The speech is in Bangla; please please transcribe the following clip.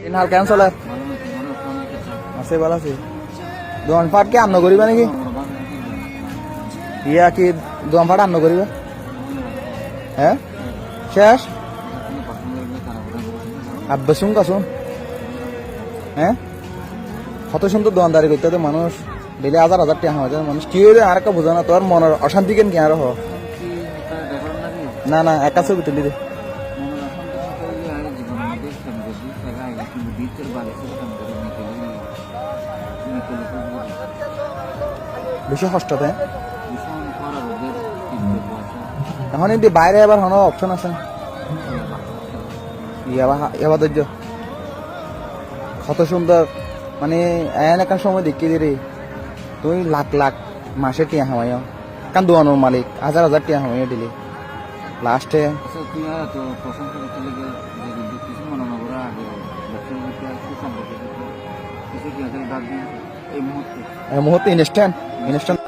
তিন হাল কেন চলে আছে, ভালো আছে। দোকান পাট কি আন্ন করিবা নাকি? ইয়া কি দোকান পাট আন্ন করিবা হ্যাঁ শেষ? আব্বা শুন কাশুন হ্যাঁ কত সুন্দর দোকানদারি করতে তো মানুষ ডেলি হাজার হাজার টাকা হয় মানুষ কি হইলে আর একটা বোঝা না তোর মনের অশান্তি কেন কি আর না না একা ছবি তুলি দে বেশি কষ্ট দেয়? এখন এদি বাইরে এবার হনো অপশন আছে? ইয়াবা ধৈর্য। কত সুন্দর। মানে একটা সময় দেখি দিরে তুই লাখ লাখ মাসে টিয়া হামাই কান দোয়ানোর মালিক হাজার হাজার টিয়া হামাই দিলি। লাস্টে এই মুহূর্তে ইনস্ট্যান্ট ইনস্ট্যান্ট।